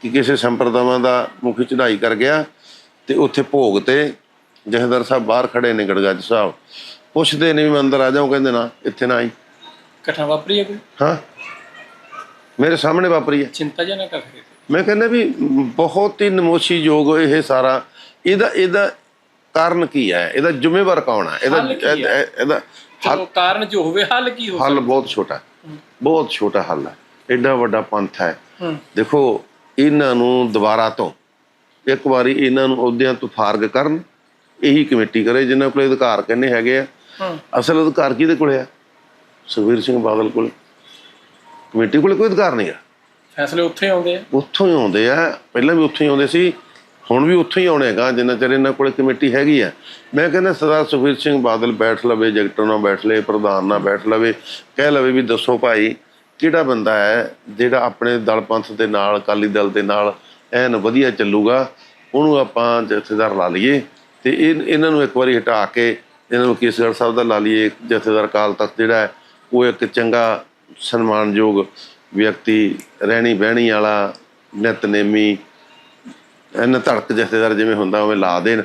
ਕਿ ਕਿਸੇ ਸੰਪਰਦਾਵਾਂ ਦਾ ਮੁਖੀ ਚੜਾਈ ਕਰ ਗਿਆ ਤੇ ਉੱਥੇ ਭੋਗ ਤੇ ਜਥੇਦਾਰ ਸਾਹਿਬ ਬਾਹਰ ਖੜੇ ਨੇ ਗੜਗੱਜ ਸਾਹਿਬ। ਪੁੱਛਦੇ ਨੇ ਵੀ ਮੈਂ ਅੰਦਰ ਆ ਜਾਊਂ ਕਹਿੰਦੇ ਨਾ ਇੱਥੇ ਨਾ ਆਈ। ਘਟਨਾ ਵਾਪਰੀ ਹੈ ਕੋਈ? ਹਾਂ। ਮੇਰੇ ਸਾਹਮਣੇ ਵਾਪਰੀ ਹੈ। ਚਿੰਤਾਜਨਕ ਹੈ ਮੈਂ ਕਹਿੰਦਾ ਵੀ ਬਹੁਤ ਹੀ ਨਮੋਸ਼ੀਯੋਗ ਇਹ ਸਾਰਾ। ਇਹਦਾ ਇਹਦਾ ਕਾਰਨ ਕੀ ਹੈ? ਇਹਦਾ ਜ਼ਿੰਮੇਵਾਰ ਕੌਣ ਹੈ? ਇਹਦਾ ਇਹਦਾ ਚਲੋ ਕਾਰਨ ਜੋ ਹੋਵੇ ਹੱਲ ਕੀ ਹੋ ਹੱਲ ਬਹੁਤ ਛੋਟਾ। ਬਹੁਤ ਛੋਟਾ ਹੱਲ ਹੈ। ਐਡਾ ਵੱਡਾ ਪੰਥ ਹੂੰ। ਦੇਖੋ ਇਹਨਾਂ ਨੂੰ ਦੁਬਾਰਾ ਤੋਂ ਇੱਕ ਵਾਰੀ ਇਹਨਾਂ ਨੂੰ ਅਹੁਦਿਆਂ ਤੋਂ ਫਾਰਗ ਕਰਨ ਇਹੀ ਕਮੇਟੀ ਕਰੇ ਜਿਨ੍ਹਾਂ ਕੋਲ ਅਧਿਕਾਰ ਕਹਿੰਦੇ ਹੈਗੇ ਆ। ਅਸਲ ਅਧਿਕਾਰ ਕਿਹਦੇ ਕੋਲੇ ਆ? ਸੁਖਬੀਰ ਸਿੰਘ ਬਾਦਲ ਕੋਲ। ਕਮੇਟੀ ਕੋਲੇ ਕੋਈ ਅਧਿਕਾਰ ਨਹੀਂ ਆ। ਫੈਸਲੇ ਉੱਥੇ ਆਉਂਦੇ ਆ। ਉੱਥੋਂ ਹੀ ਆਉਂਦੇ ਆ। ਪਹਿਲਾਂ ਵੀ ਉੱਥੋਂ ਹੀ ਆਉਂਦੇ ਸੀ ਹੁਣ ਵੀ ਉੱਥੋਂ ਹੀ ਆਉਣੇ ਹੈਗਾ ਜਿੰਨਾ ਚਿਰ ਇਹਨਾਂ ਕੋਲੇ ਕਮੇਟੀ ਹੈਗੀ ਆ। ਮੈਂ ਕਹਿੰਦਾ ਸਰਦਾਰ ਸੁਖਬੀਰ ਸਿੰਘ ਬਾਦਲ ਬੈਠ ਲਵੇ ਜਗਟਰ ਨਾਲ ਬੈਠ ਲਵੇ ਪ੍ਰਧਾਨ ਨਾਲ ਬੈਠ ਲਵੇ ਕਹਿ ਲਵੇ ਵੀ ਦੱਸੋ ਭਾਈ ਕਿਹੜਾ ਬੰਦਾ ਹੈ ਜਿਹੜਾ ਆਪਣੇ ਦਲ ਪੰਥ ਦੇ ਨਾਲ, ਅਕਾਲੀ ਦਲ ਦੇ ਨਾਲ ਐਨ ਵਧੀਆ ਚੱਲੂਗਾ, ਉਹਨੂੰ ਆਪਾਂ ਜਥੇਦਾਰ ਲਾ ਲਈਏ ਤੇ ਇਹ, ਇਹਨਾਂ ਨੂੰ ਇੱਕ ਵਾਰੀ ਹਟਾ ਕੇ ਇਹਨਾਂ ਨੂੰ ਕੇਸਗੜ੍ਹ ਸਾਹਿਬ ਦਾ ਲਾ ਲਈਏ। ਜਥੇਦਾਰ ਕਾਲ ਤਖਤ ਜਿਹੜਾ ਹੈ, ਉਹ ਇੱਕ ਚੰਗਾ ਸਨਮਾਨਯੋਗ ਵਿਅਕਤੀ, ਰਹਿਣੀ ਬਹਿਣੀ ਵਾਲਾ, ਨਿਤਨੇਮੀ ਇਹਨਾਂ ਧੜਕ ਜਥੇਦਾਰ ਜਿਵੇਂ ਹੁੰਦਾ, ਉਵੇਂ ਲਾ ਦੇਣ।